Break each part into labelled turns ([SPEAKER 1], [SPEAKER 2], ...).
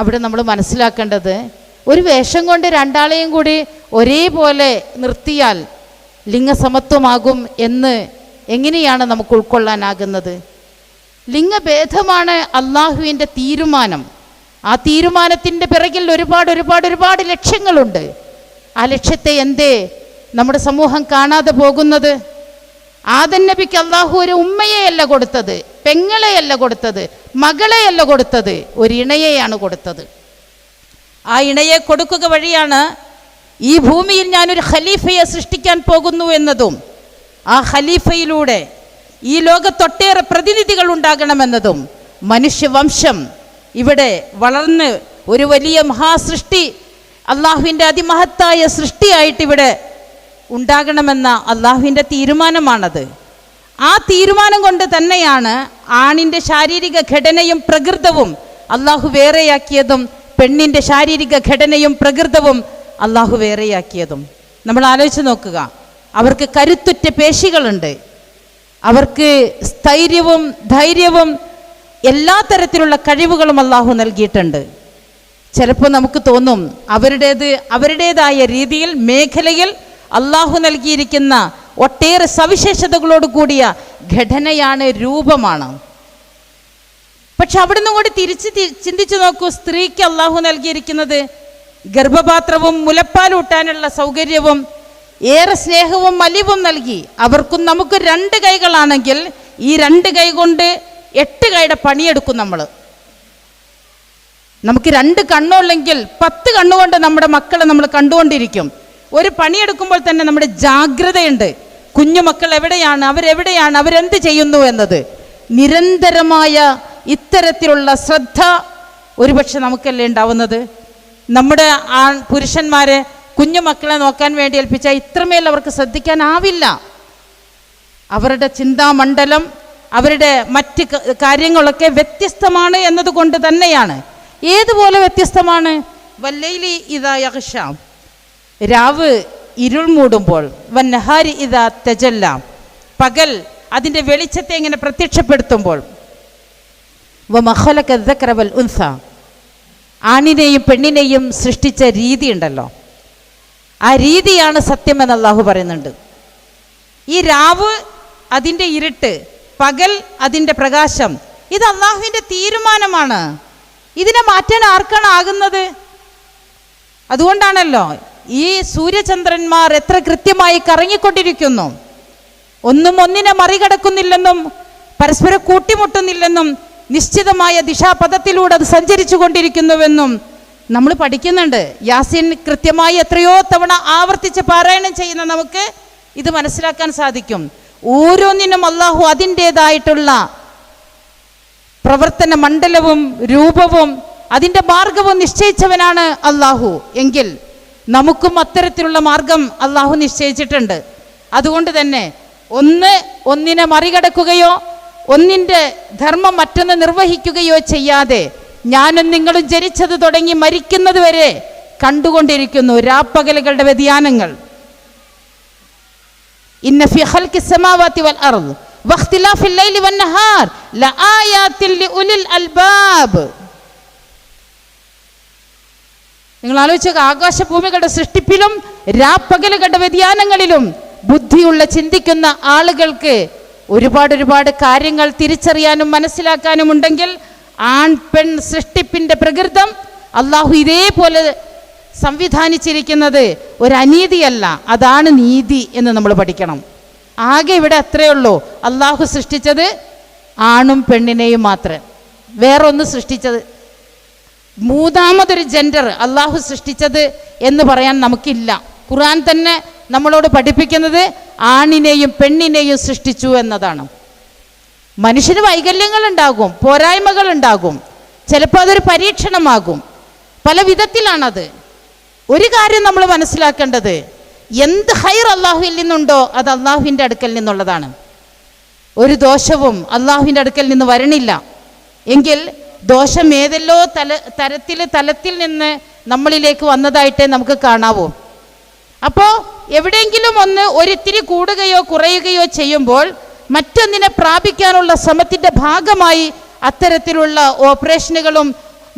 [SPEAKER 1] അവിടെ നമ്മൾ മനസ്സിലാക്കേണ്ടത് ഒരു വേഷം കൊണ്ട് രണ്ടാളെയും കൂടി ഒരേപോലെ നിർത്തിയാൽ ലിംഗസമത്വമാകും എന്ന് എങ്ങനെയാണ് നമുക്ക് ഉൾക്കൊള്ളാനാകുന്നത്? ലിംഗഭേദമാണ് അള്ളാഹുവിന്റെ തീരുമാനം. ആ തീരുമാനത്തിന്റെ പിറകിൽ ഒരുപാട് ഒരുപാട് ഒരുപാട് ലക്ഷ്യങ്ങളുണ്ട്. ആ ലക്ഷ്യത്തെ എന്തേ? നമ്മുടെ സമൂഹം കാണാതെ പോകുന്നത്? ആദൻ നബിക്ക് അള്ളാഹു ഒരു ഉമ്മയെയല്ല കൊടുത്തത്. പെങ്ങളെയല്ല കൊടുത്തത് മകളെയല്ല കൊടുത്തത് ഒരു ഇണയെയാണ് കൊടുത്തത്. ആ ഇണയെ കൊടുക്കുക വഴിയാണ് ഈ ഭൂമിയിൽ ഞാനൊരു ഖലീഫയെ സൃഷ്ടിക്കാൻ പോകുന്നു എന്നതും ആ ഖലീഫയിലൂടെ ഈ ലോകത്തൊട്ടേറെ പ്രതിനിധികൾ ഉണ്ടാകണമെന്നതും മനുഷ്യവംശം ഇവിടെ വളർന്ന് ഒരു വലിയ മഹാസൃഷ്ടി അള്ളാഹുവിന്റെ അതിമഹത്തായ സൃഷ്ടിയായിട്ട് ഇവിടെ ഉണ്ടാകണമെന്ന അള്ളാഹുവിന്റെ തീരുമാനമാണത്. ആ തീരുമാനം കൊണ്ട് തന്നെയാണ് ആണിന്റെ ശാരീരിക ഘടനയും പ്രകൃതവും അള്ളാഹു വേറെയാക്കിയതും പെണ്ണിന്റെ ശാരീരിക ഘടനയും പ്രകൃതവും അള്ളാഹു വേറെയാക്കിയതും. നമ്മൾ ആലോചിച്ച് നോക്കുക. അവർക്ക് കരുത്തുറ്റ പേശികളുണ്ട്. അവർക്ക് സ്ഥൈര്യവും ധൈര്യവും എല്ലാ തരത്തിലുള്ള കഴിവുകളും അള്ളാഹു നൽകിയിട്ടുണ്ട്. ചിലപ്പോൾ നമുക്ക് തോന്നും അവരുടേത് അവരുടേതായ രീതിയിൽ മേഖലയിൽ അള്ളാഹു നൽകിയിരിക്കുന്ന ഒട്ടേറെ സവിശേഷതകളോട് കൂടിയ ഘടനയാണ് രൂപമാണ്. പക്ഷെ അവിടുന്ന് കൂടി തിരിച്ച് ചിന്തിച്ചു നോക്കൂ സ്ത്രീക്ക് അള്ളാഹു നൽകിയിരിക്കുന്നത് ഗർഭപാത്രവും മുലപ്പാലൂട്ടാനുള്ള സൗകര്യവും ഏറെ സ്നേഹവും മലിവും നൽകി. അവർക്കും നമുക്ക് രണ്ട് കൈകളാണെങ്കിൽ ഈ രണ്ട് കൈ കൊണ്ട് എട്ട് കൈയുടെ പണിയെടുക്കും നമ്മൾ. നമുക്ക് രണ്ട് കണ്ണുള്ളെങ്കിൽ പത്ത് കണ്ണുകൊണ്ട് നമ്മുടെ മക്കളെ നമ്മൾ കണ്ടുകൊണ്ടിരിക്കും. ഒരു പണിയെടുക്കുമ്പോൾ തന്നെ നമ്മുടെ ജാഗ്രതയുണ്ട്. കുഞ്ഞു മക്കൾ എവിടെയാണ്? അവരെവിടെയാണ്? അവരെന്ത് ചെയ്യുന്നു എന്നത്? നിരന്തരമായ ഇത്തരത്തിലുള്ള ശ്രദ്ധ ഒരുപക്ഷെ നമുക്കല്ലേ ഉണ്ടാവുന്നത്? നമ്മുടെ ആ പുരുഷന്മാരെ കുഞ്ഞുമക്കളെ നോക്കാൻ വേണ്ടി ഏൽപ്പിച്ചാൽ ഇത്രമേൽ അവർക്ക് ശ്രദ്ധിക്കാനാവില്ല അവരുടെ ചിന്താമണ്ഡലം അവരുടെ മറ്റ് കാര്യങ്ങളൊക്കെ വ്യത്യസ്തമാണ് എന്നതുകൊണ്ട് തന്നെയാണ്. ഏതുപോലെ വ്യത്യസ്തമാണ്? വല്ലയിലി ഇതാ യഹ്ഷാം രാവ് ഇരുൾ മൂടുമ്പോൾ വന്നഹാരി ഇതാ തെജല്ല പകൽ അതിന്റെ വെളിച്ചത്തെ ഇങ്ങനെ പ്രത്യക്ഷപ്പെടുത്തുമ്പോൾ. വമഹലക്കറവൽ ഉൻസ ആണിനെയും പെണ്ണിനെയും സൃഷ്ടിച്ച രീതി ഉണ്ടല്ലോ. ആ രീതിയാണ് സത്യമെന്ന് അള്ളാഹു പറയുന്നുണ്ട്. ഈ രാവ് അതിന്റെ ഇരുട്ട് പകൽ അതിന്റെ പ്രകാശം ഇത് അള്ളാഹുവിന്റെ തീരുമാനമാണ്. ഇതിനെ മാറ്റാൻ ആർക്കാണ് ആകുന്നത്? അതുകൊണ്ടാണല്ലോ ഈ സൂര്യചന്ദ്രന്മാർ എത്ര കൃത്യമായി കറങ്ങിക്കൊണ്ടിരിക്കുന്നു. ഒന്നും ഒന്നിനെ മറികടക്കുന്നില്ലെന്നും പരസ്പരം കൂട്ടിമുട്ടുന്നില്ലെന്നും നിശ്ചിതമായ ദിശാപഥത്തിലൂടെ അത് സഞ്ചരിച്ചു കൊണ്ടിരിക്കുന്നുവെന്നും നമ്മൾ പഠിക്കുന്നുണ്ട്. യാസിൻ കൃത്യമായി എത്രയോ തവണ ആവർത്തിച്ച് പാരായണം ചെയ്യുന്ന നമുക്ക് ഇത് മനസ്സിലാക്കാൻ സാധിക്കും. ഓരോന്നിനും അള്ളാഹു അതിന്റേതായിട്ടുള്ള പ്രവർത്തന മണ്ഡലവും രൂപവും അതിന്റെ മാർഗവും നിശ്ചയിച്ചവനാണ് അള്ളാഹു എങ്കിൽ നമുക്കും അത്തരത്തിലുള്ള മാർഗം അള്ളാഹു നിശ്ചയിച്ചിട്ടുണ്ട്. അതുകൊണ്ട് തന്നെ ഒന്ന് ഒന്നിനെ മറികടക്കുകയോ ഒന്നിന്റെ ധർമ്മം മറ്റൊന്ന് നിർവഹിക്കുകയോ ചെയ്യാതെ ഞാനും നിങ്ങളും ജനിച്ചത് തുടങ്ങി മരിക്കുന്നത് വരെ കണ്ടുകൊണ്ടിരിക്കുന്നു രാപ്പകലുകളുടെ വ്യതിയാനങ്ങൾ. ഇന്ന ഫി വൽ ലൈലി നിങ്ങൾ ആലോചിച്ച ആകാശഭൂമികളുടെ സൃഷ്ടിപ്പിലും രാപ്പകലുകളുടെ വ്യതിയാനങ്ങളിലും ബുദ്ധിയുള്ള ചിന്തിക്കുന്ന ആളുകൾക്ക് ഒരുപാട് ഒരുപാട് കാര്യങ്ങൾ തിരിച്ചറിയാനും മനസ്സിലാക്കാനും ഉണ്ടെങ്കിൽ ആൺ പെൺ സൃഷ്ടിപ്പിന്റെ പ്രകൃതം അള്ളാഹു ഇതേപോലെ സംവിധാനിച്ചിരിക്കുന്നത് ഒരനീതിയല്ല. അതാണ് നീതി എന്ന് നമ്മൾ പഠിക്കണം. ആകെ ഇവിടെ അത്രയേ ഉള്ളൂ. അള്ളാഹു സൃഷ്ടിച്ചത് ആണും പെണ്ണിനെയും മാത്രം. വേറൊന്ന് സൃഷ്ടിച്ചത് മൂന്നാമതൊരു ജെൻഡർ അള്ളാഹു സൃഷ്ടിച്ചത് എന്ന് പറയാൻ നമുക്കില്ല. ഖുറാൻ തന്നെ നമ്മളോട് പഠിപ്പിക്കുന്നത് ആണിനെയും പെണ്ണിനെയും സൃഷ്ടിച്ചു എന്നതാണ്. മനുഷ്യന് വൈകല്യങ്ങൾ ഉണ്ടാകും പോരായ്മകൾ ഉണ്ടാകും ചിലപ്പോൾ അതൊരു പരീക്ഷണമാകും. പല വിധത്തിലാണത്. ഒരു കാര്യം നമ്മൾ മനസ്സിലാക്കേണ്ടത് എന്ത് ഹൈർ അള്ളാഹുവിൽ നിന്നുണ്ടോ അത് അള്ളാഹുവിന്റെ അടുക്കൽ നിന്നുള്ളതാണ്. ഒരു ദോഷവും അള്ളാഹുവിന്റെ അടുക്കൽ നിന്ന് വരണില്ല. എങ്കിൽ ദോഷം ഏതെല്ലോ തല തരത്തിൽ തലത്തിൽ നിന്ന് നമ്മളിലേക്ക് വന്നതായിട്ടേ നമുക്ക് കാണാവൂ. അപ്പോൾ എവിടെയെങ്കിലും ഒന്ന് ഒരിത്തിരി കൂടുകയോ കുറയുകയോ ചെയ്യുമ്പോൾ മറ്റൊന്നിനെ പ്രാപിക്കാനുള്ള ശ്രമത്തിന്റെ ഭാഗമായി അത്തരത്തിലുള്ള ഓപ്പറേഷനുകളും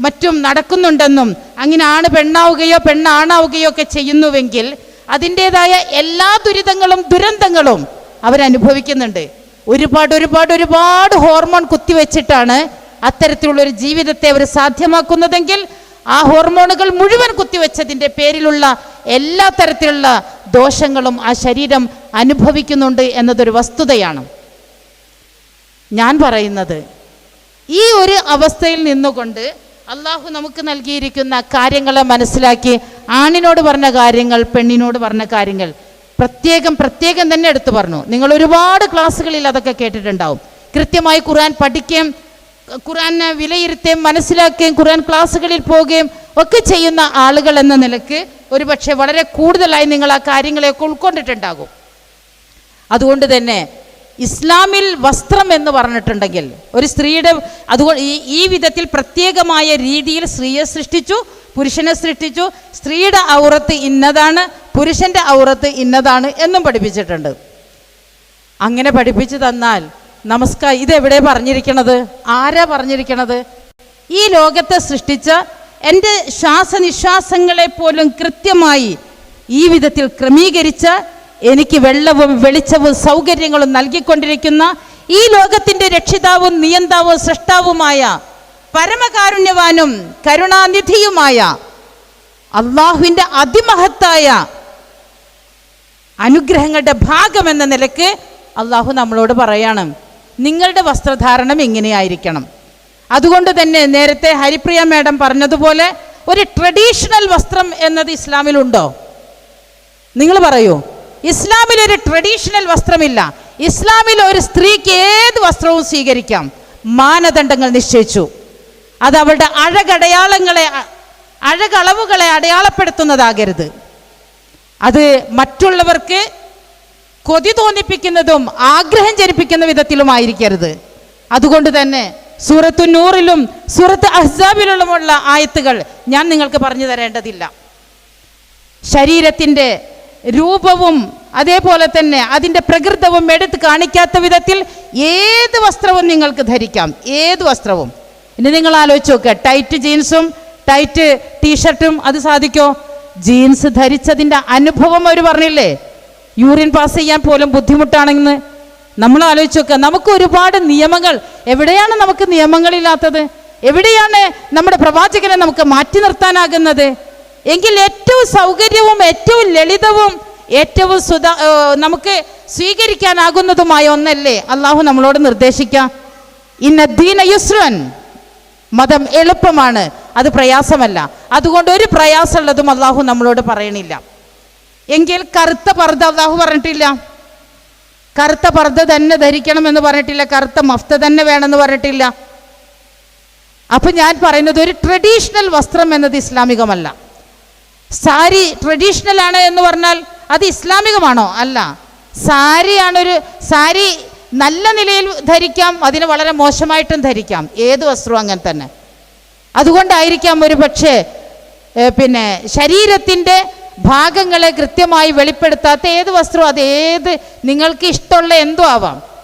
[SPEAKER 1] മറ്റും നടക്കുന്നുണ്ടെന്നും അങ്ങനെ ആണ് പെണ്ണാവുകയോ പെണ്ണാണാവുകയോ ഒക്കെ ചെയ്യുന്നുവെങ്കിൽ അതിന്റെതായ എല്ലാ ദുരിതങ്ങളും ദുരന്തങ്ങളും അവരനുഭവിക്കുന്നുണ്ട്. ഒരുപാട് ഒരുപാട് ഒരുപാട് ഹോർമോൺ കുത്തിവെച്ചിട്ടാണ് അത്തരത്തിലുള്ള ഒരു ജീവിതത്തെ അവർ സാധ്യമാക്കുന്നതെങ്കിൽ ആ ഹോർമോണുകൾ മുഴുവൻ കുത്തിവെച്ചതിന്റെ പേരിലുള്ള എല്ലാ തരത്തിലുള്ള ദോഷങ്ങളും ആ ശരീരം അനുഭവിക്കുന്നുണ്ട് എന്നതൊരു വസ്തുതയാണ്. ഞാൻ പറയുന്നത് ഈ ഒരു അവസ്ഥയിൽ നിന്നുകൊണ്ട് അള്ളാഹു നമുക്ക് നൽകിയിരിക്കുന്ന കാര്യങ്ങളെ മനസ്സിലാക്കി ആണിനോട് പറഞ്ഞ കാര്യങ്ങൾ പെണ്ണിനോട് പറഞ്ഞ കാര്യങ്ങൾ പ്രത്യേകം പ്രത്യേകം തന്നെ എടുത്തു പറഞ്ഞു. നിങ്ങൾ ഒരുപാട് ക്ലാസ്സുകളിൽ അതൊക്കെ കേട്ടിട്ടുണ്ടാവും. കൃത്യമായി ഖുർആൻ പഠിക്കുകയും ഖുർആനെ വിലയിരുത്തുകയും മനസ്സിലാക്കുകയും ഖുറാൻ ക്ലാസ്സുകളിൽ പോവുകയും ഒക്കെ ചെയ്യുന്ന ആളുകൾ എന്ന നിലയ്ക്ക് ഒരുപക്ഷെ വളരെ കൂടുതലായി നിങ്ങൾ ആ കാര്യങ്ങളെയൊക്കെ ഉൾക്കൊണ്ടിട്ടുണ്ടാകും. അതുകൊണ്ട് തന്നെ ഇസ്ലാമിൽ വസ്ത്രം എന്ന് പറഞ്ഞിട്ടുണ്ടെങ്കിൽ ഒരു സ്ത്രീയുടെ അതുകൊണ്ട് ഈ ഈ വിധത്തിൽ പ്രത്യേകമായ രീതിയിൽ സ്ത്രീയെ സൃഷ്ടിച്ചു പുരുഷനെ സൃഷ്ടിച്ചു സ്ത്രീയുടെ ഔറത്ത് ഇന്നതാണ് പുരുഷന്റെ ഔറത്ത് ഇന്നതാണ് എന്നും പഠിപ്പിച്ചിട്ടുണ്ട്. അങ്ങനെ പഠിപ്പിച്ചു തന്നാൽ നമസ്കാരം ഇതെവിടെ പറഞ്ഞിരിക്കണത്? ആരാ പറഞ്ഞിരിക്കണത്? ഈ ലോകത്തെ സൃഷ്ടിച്ച എന്റെ ശ്വാസനിശ്വാസങ്ങളെ പോലും കൃത്യമായി ഈ വിധത്തിൽ ക്രമീകരിച്ച എനിക്ക് വെള്ളവും വെളിച്ചവും സൗകര്യങ്ങളും നൽകിക്കൊണ്ടിരിക്കുന്ന ഈ ലോകത്തിന്റെ രക്ഷിതാവും നിയന്താവും സൃഷ്ടാവുമായ പരമകാരുണ്യവാനും കരുണാനിധിയുമായ അള്ളാഹുവിന്റെ അതിമഹത്തായ അനുഗ്രഹങ്ങളുടെ ഭാഗമെന്ന നിലയ്ക്ക് അള്ളാഹു നമ്മളോട് പറയാണ്. നിങ്ങളുടെ വസ്ത്രധാരണം എങ്ങനെയായിരിക്കണം? അതുകൊണ്ട് തന്നെ നേരത്തെ ഹരിപ്രിയ മാഡം പറഞ്ഞതുപോലെ ഒരു ട്രഡീഷണൽ വസ്ത്രം എന്നത് ഇസ്ലാമിലുണ്ടോ? നിങ്ങൾ പറയൂ. ഇസ്ലാമിൽ ഒരു ട്രഡീഷണൽ വസ്ത്രമില്ല. ഇസ്ലാമിൽ ഒരു സ്ത്രീക്ക് ഏത് വസ്ത്രവും സ്വീകരിക്കാം. മാനദണ്ഡങ്ങൾ നിശ്ചയിച്ചു. അത് അവളുടെ അഴകടയാളങ്ങളെ അഴകളവുകളെ അടയാളപ്പെടുത്തുന്നതാകരുത്. അത് മറ്റുള്ളവർക്ക് കൊതി തോന്നിപ്പിക്കുന്നതും ആഗ്രഹം ജനിപ്പിക്കുന്ന വിധത്തിലുമായിരിക്കരുത്. അതുകൊണ്ട് തന്നെ സൂറത്തു നൂറിലും സൂറത്ത് അഹ്സാബിലുമുള്ള ആയത്തുകൾ ഞാൻ നിങ്ങൾക്ക് പറഞ്ഞു തരേണ്ടതില്ല. ശരീരത്തിന്റെ രൂപവും അതേപോലെ തന്നെ അതിന്റെ പ്രകൃതവും എടുത്ത് കാണിക്കാത്ത വിധത്തിൽ ഏത് വസ്ത്രവും നിങ്ങൾക്ക് ധരിക്കാം. ഏത് വസ്ത്രവും. ഇനി നിങ്ങൾ ആലോചിച്ച് നോക്കുക ടൈറ്റ് ജീൻസും ടൈറ്റ് ടീഷർട്ടും അത് സാധിക്കോ? ജീൻസ് ധരിച്ചതിന്റെ അനുഭവം അവർ പറഞ്ഞില്ലേ? യൂറിൻ പാസ് ചെയ്യാൻ പോലും ബുദ്ധിമുട്ടാണെന്ന് നമ്മൾ ആലോചിച്ച് നോക്കുക. നമുക്ക് ഒരുപാട് നിയമങ്ങൾ. എവിടെയാണ് നമുക്ക് നിയമങ്ങളില്ലാത്തത്? എവിടെയാണ് നമ്മുടെ പ്രവാചകനെ നമുക്ക് മാറ്റി നിർത്താനാകുന്നത്? എങ്കിൽ ഏറ്റവും സൗകര്യവും ഏറ്റവും ലളിതവും ഏറ്റവും സുത നമുക്ക് സ്വീകരിക്കാനാകുന്നതുമായ ഒന്നല്ലേ അള്ളാഹു നമ്മളോട് നിർദ്ദേശിക്കാം ദീന യുസ്രൻ. മതം എളുപ്പമാണ്. അത് പ്രയാസമല്ല. അതുകൊണ്ട് ഒരു പ്രയാസമുള്ളതും അള്ളാഹു നമ്മളോട് പറയണില്ല. എങ്കിൽ കറുത്ത പർദ്ദ അള്ളാഹു പറഞ്ഞിട്ടില്ല. കറുത്ത പർദ്ദ തന്നെ ധരിക്കണം എന്ന് പറഞ്ഞിട്ടില്ല. കറുത്ത മഫ്ത തന്നെ വേണമെന്ന് പറഞ്ഞിട്ടില്ല. അപ്പൊ ഞാൻ പറയുന്നത് ഒരു ട്രഡീഷണൽ വസ്ത്രം എന്നത് ഇസ്ലാമികമല്ല. സാരി ട്രഡീഷണൽ ആണ് എന്ന് പറഞ്ഞാൽ അത് ഇസ്ലാമികമാണോ? അല്ല. സാരിയാണൊരു സാരി നല്ല നിലയിൽ ധരിക്കാം അതിന് വളരെ മോശമായിട്ടും ധരിക്കാം. ഏത് വസ്ത്രവും അങ്ങനെ തന്നെ. അതുകൊണ്ടായിരിക്കാം ഒരു പക്ഷേ പിന്നെ ശരീരത്തിന്റെ ഭാഗങ്ങളെ കൃത്യമായി വെളിപ്പെടുത്താത്ത ഏത് വസ്ത്രവും അത് ഏത് നിങ്ങൾക്ക് ഇഷ്ടമുള്ള എന്തോ ആവാം.